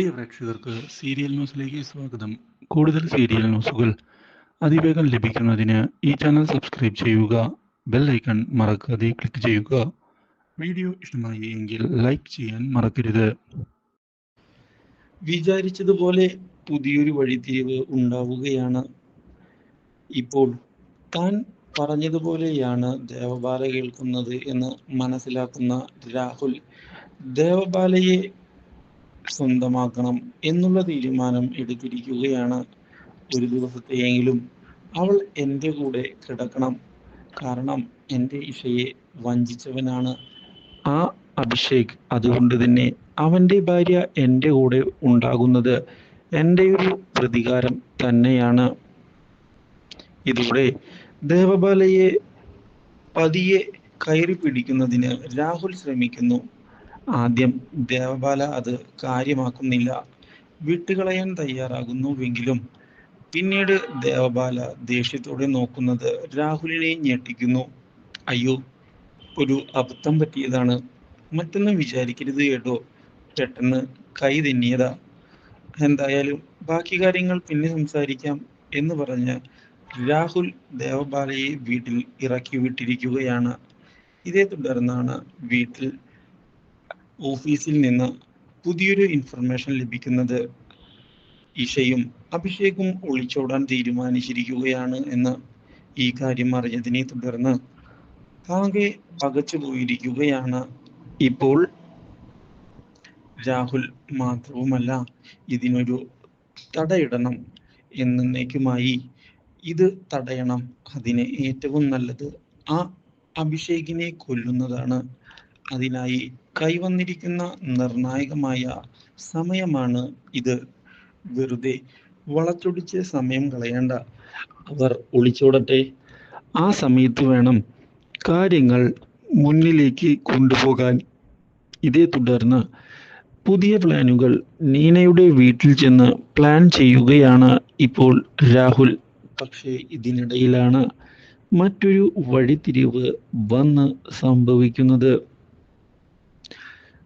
പ്രിയ പ്രേക്ഷകർക്ക് സീരിയൽ ന്യൂസിലേക്ക് സ്വാഗതം. കൂടുതൽ സീരിയൽ ന്യൂസുകൾ അതിവേഗം ലഭിക്കുന്നതിന് ഈ ചാനൽ സബ്സ്ക്രൈബ് ചെയ്യുക ബെൽ ഐക്കൺ മറക്കാതെ ക്ലിക്ക് ചെയ്യുക. വീഡിയോ ഇഷ്ടമായി എങ്കിൽ ലൈക്ക് ചെയ്യാൻ മറക്കരുത്. വിചാരിച്ചതുപോലെ പുതിയൊരു വഴിത്തിരിവ് ഉണ്ടാവുകയാണ് ഇപ്പോൾ. താൻ പറഞ്ഞതുപോലെയാണ് ദേവബാല കേൾക്കുന്നത് എന്ന് മനസ്സിലാക്കുന്ന രാഹുൽ. ദേവബാലയെ സ്വന്തമാക്കണം എന്നുള്ള തീരുമാനം എടുത്തിരിക്കുകയാണ് ഒരു ദിവസത്തെയെങ്കിലും അവൾ എന്റെ കൂടെ കിടക്കണം. കാരണം എന്റെ ഇഷയെ വഞ്ചിച്ചവനാണ് ആ അഭിഷേക്. അതുകൊണ്ട് തന്നെ അവന്റെ ഭാര്യ എന്റെ കൂടെ ഉണ്ടാകുന്നത് എന്റെ ഒരു പ്രതികാരം തന്നെയാണ്. ഇതോടെ ദേവബാലയെ പതിയെ കയറി പിടിക്കുന്നതിന് രാഹുൽ ശ്രമിക്കുന്നു. ആദ്യം ദേവബാല അത് കാര്യമാക്കുന്നില്ല. വിട്ടുകളയാൻ തയ്യാറാകുന്നുവെങ്കിലും പിന്നീട് ദേവബാല ദേഷ്യത്തോടെ നോക്കുന്നത് രാഹുലിനെ ഞെട്ടിക്കുന്നു. അയ്യോ ഒരു അബദ്ധം പറ്റിയതാണ്. മറ്റൊന്നും വിചാരിക്കരുത് കേട്ടോ. പെട്ടെന്ന് കൈ തെന്നിയതാ. എന്തായാലും ബാക്കി കാര്യങ്ങൾ പിന്നെ സംസാരിക്കാം എന്ന് പറഞ്ഞ് രാഹുൽ ദേവബാലയെ വീട്ടിൽ ഇറക്കി വിട്ടിരിക്കുകയാണ്. ഇതേ തുടർന്നാണ് വീട്ടിൽ ഓഫീസിൽ നിന്ന് പുതിയൊരു ഇൻഫർമേഷൻ ലഭിക്കുന്നത് ഇഷയും അഭിഷേകും ഒളിച്ചോടാൻ തീരുമാനിച്ചിരിക്കുകയാണ് എന്ന് ഈ കാര്യം അറിഞ്ഞതിനെ തുടർന്ന് ആകെ പകച്ചു പോയിരിക്കുകയാണ്. ഇപ്പോൾ രാഹുൽ മാത്രവുമല്ല ഇതിനൊരു തടയിടണം എന്നേക്കുമായി ഇത് തടയണം. അതിന് ഏറ്റവും നല്ലത് ആ അഭിഷേകിനെ കൊല്ലുന്നതാണ്. അതിനായി കൈവന്നിരിക്കുന്ന നിർണായകമായ സമയമാണ് ഇത്. വെറുതെ വളച്ചൊടിച്ച് സമയം കളയേണ്ട. അവർ ഒളിച്ചോടട്ടെ. ആ സമയത്ത് വേണം കാര്യങ്ങൾ മുന്നിലേക്ക് കൊണ്ടുപോകാൻ. ഇതേ തുടർന്ന് പുതിയ പ്ലാനുകൾ നീനയുടെ വീട്ടിൽ ചെന്ന് പ്ലാൻ ചെയ്യുകയാണ് ഇപ്പോൾ രാഹുൽ. പക്ഷേ ഇതിനിടയിലാണ് മറ്റൊരു വഴിത്തിരിവ് വന്ന് സംഭവിക്കുന്നത്.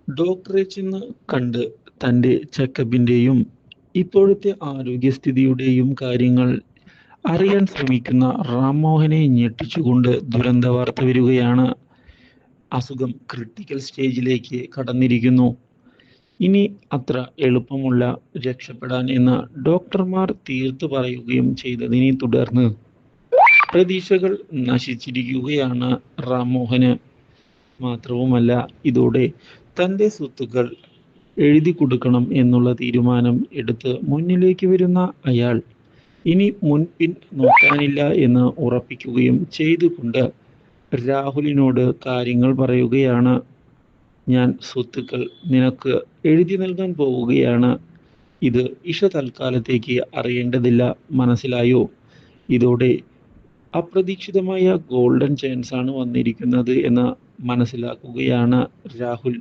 ഡോക്ടറെ ചെന്ന് കണ്ട് തന്റെ ചെക്കപ്പിന്റെയും ഇപ്പോഴത്തെ ആരോഗ്യസ്ഥിതിയുടെയും കാര്യങ്ങൾ അറിയാൻ ശ്രമിക്കുന്ന റാംമോഹനെ ഞെട്ടിച്ചുകൊണ്ട് ദുരന്ത വാർത്ത വരികയാണ്. അസുഖം ക്രിട്ടിക്കൽ സ്റ്റേജിലേക്ക് കടന്നിരിക്കുന്നു. ഇനി അത്ര എളുപ്പമുള്ള രക്ഷപ്പെടാൻ എന്ന് ഡോക്ടർമാർ തീർത്തു പറയുകയും ചെയ്തതിനെ തുടർന്ന് പ്രതീക്ഷകൾ നശിച്ചിരിക്കുകയാണ് റാംമോഹന്. മാത്രവുമല്ല ഇതോടെ തന്റെ സ്വത്തുക്കൾ എഴുതി കൊടുക്കണം എന്നുള്ള തീരുമാനം എടുത്ത് മുന്നിലേക്ക് വരുന്ന അയാൾ ഇനി മുൻപിൻ നോക്കാനില്ല എന്ന് ഉറപ്പിക്കുകയും ചെയ്തുകൊണ്ട് രാഹുലിനോട് കാര്യങ്ങൾ പറയുകയാണ്. ഞാൻ സ്വത്തുക്കൾ നിനക്ക് എഴുതി നൽകാൻ പോവുകയാണ്. ഇത് ഇഷ തൽക്കാലത്തേക്ക് അറിയേണ്ടതില്ല. മനസ്സിലായോ? ഇതോടെ അപ്രതീക്ഷിതമായ ഗോൾഡൻ ചാൻസ് ആണ് വന്നിരിക്കുന്നത് എന്ന് മനസ്സിലാക്കുകയാണ് Rahul.